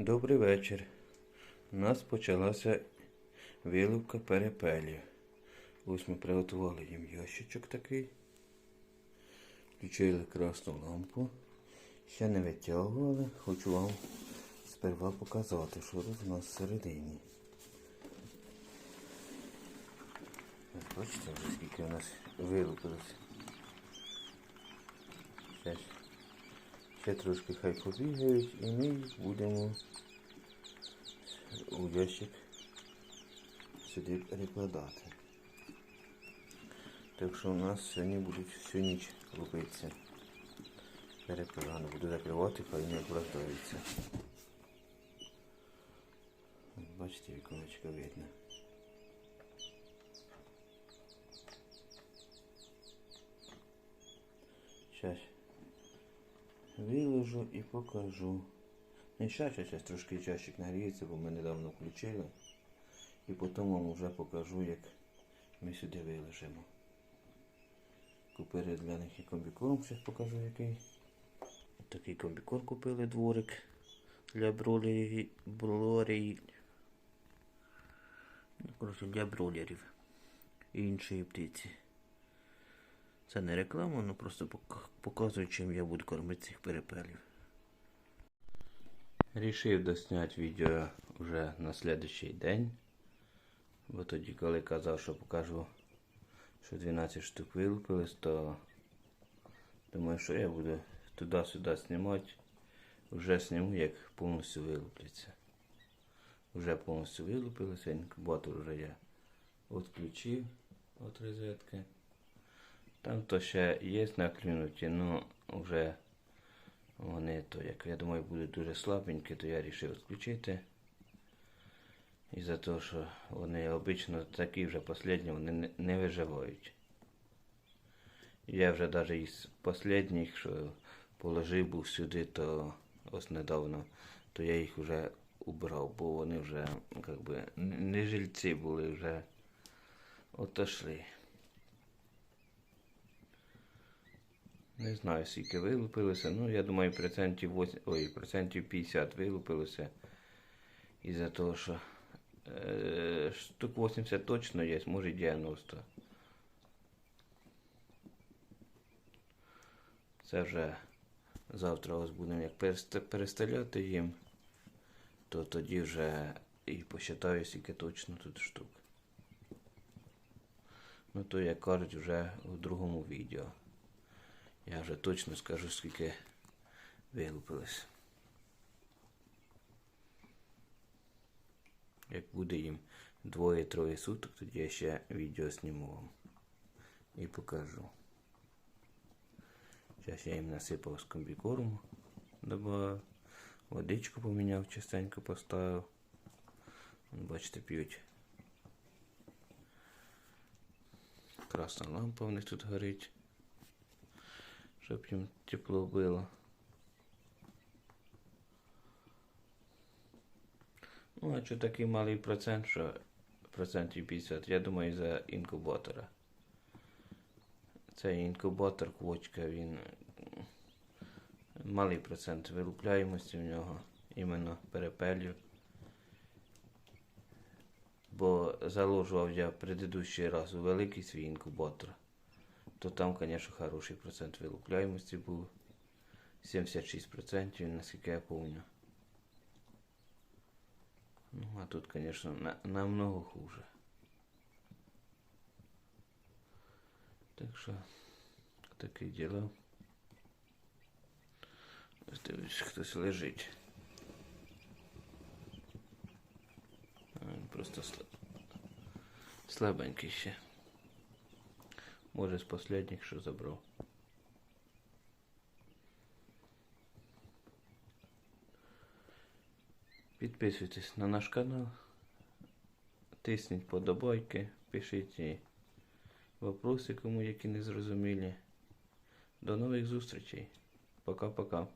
Добрий вечір. У нас почалася виловка перепелів. Ось ми приготували їм ящичок такий. Включили красну лампу. Ще не витягували. Хочу вам сперва показати, що тут у нас всередині. Бачите, вже скільки у нас вилупилося. Ще, трошки хай побігають і ми їх будемо у ящик сюди перекладати. Так що у нас сьогодні будуть всю ніч лупитися. Перепирано буду закривати, хай не оправдаються. Бачите, віконечко видно. Щас виложу і покажу. Щас, щас, щас трошки чащик нагріється, бо ми недавно включили. І потім вам вже покажу, як ми сюди виложимо. Купили для них і комбікорм, зараз покажу який. Такий комбікорм купили дворик для бролерів. бролерів. Ну, коротше, для бролерів і іншої птиці. Це не реклама, ну просто показую, чим я буду кормити цих перепелів. Рішив досняти відео вже на слідчий день. Бо тоді, коли казав, що покажу, що 12 штук вилупились, то думаю, що я буду туди-сюди знімати. Вже зніму, як повністю вилупляться. Вже повністю вилупилися, інкубатор вже я відключив від розетки. Там то ще є наклюнуті, ну вже вони то, як я думаю, будуть дуже слабенькі, то я вирішив відключити. І за те, що вони обично такі вже останні, вони не, виживають. Я вже навіть із останніх, що положив був сюди, то ось недавно, то я їх вже убрав, бо вони вже как би, не жильці були, вже отошли. Не знаю, скільки вилупилося. Ну, я думаю, процентів 8, ой, процентів 50 вилупилося. Із-за того, що е, штук 80 точно є, може 90. Це вже завтра ось будемо як перест- переставляти їм, то тоді вже і посчитаю, скільки точно тут штук. Ну то як кажуть вже у другому відео. Я вже точно скажу, скільки вилупилось. Як буде їм двоє-троє суток, тоді я ще відео зніму вам і покажу. Зараз я їм насипав з комбікорму, добавив, водичку поміняв, частенько поставив. Бачите, п'ють. Красна лампа у них тут горить щоб їм тепло було. Ну, а що такий малий процент, що процентів 50, я думаю, за інкубатора. Цей інкубатор квочка, він малий процент вилупляємості в нього, іменно перепелів. Бо заложував я предыдущий раз у великий свій інкубатор то там, конечно, хороший процент вилупляємості був. 76%, наскільки я помню. Ну, а тут, конечно, на, намного хуже. Так що, таке діло. Ось дивись, хтось лежить. А, він просто сла... слабенький ще. Може з останніх що забрав. Підписуйтесь на наш канал, тисніть подобайки, пишіть вопроси, кому які не зрозумілі. До нових зустрічей. Пока-пока.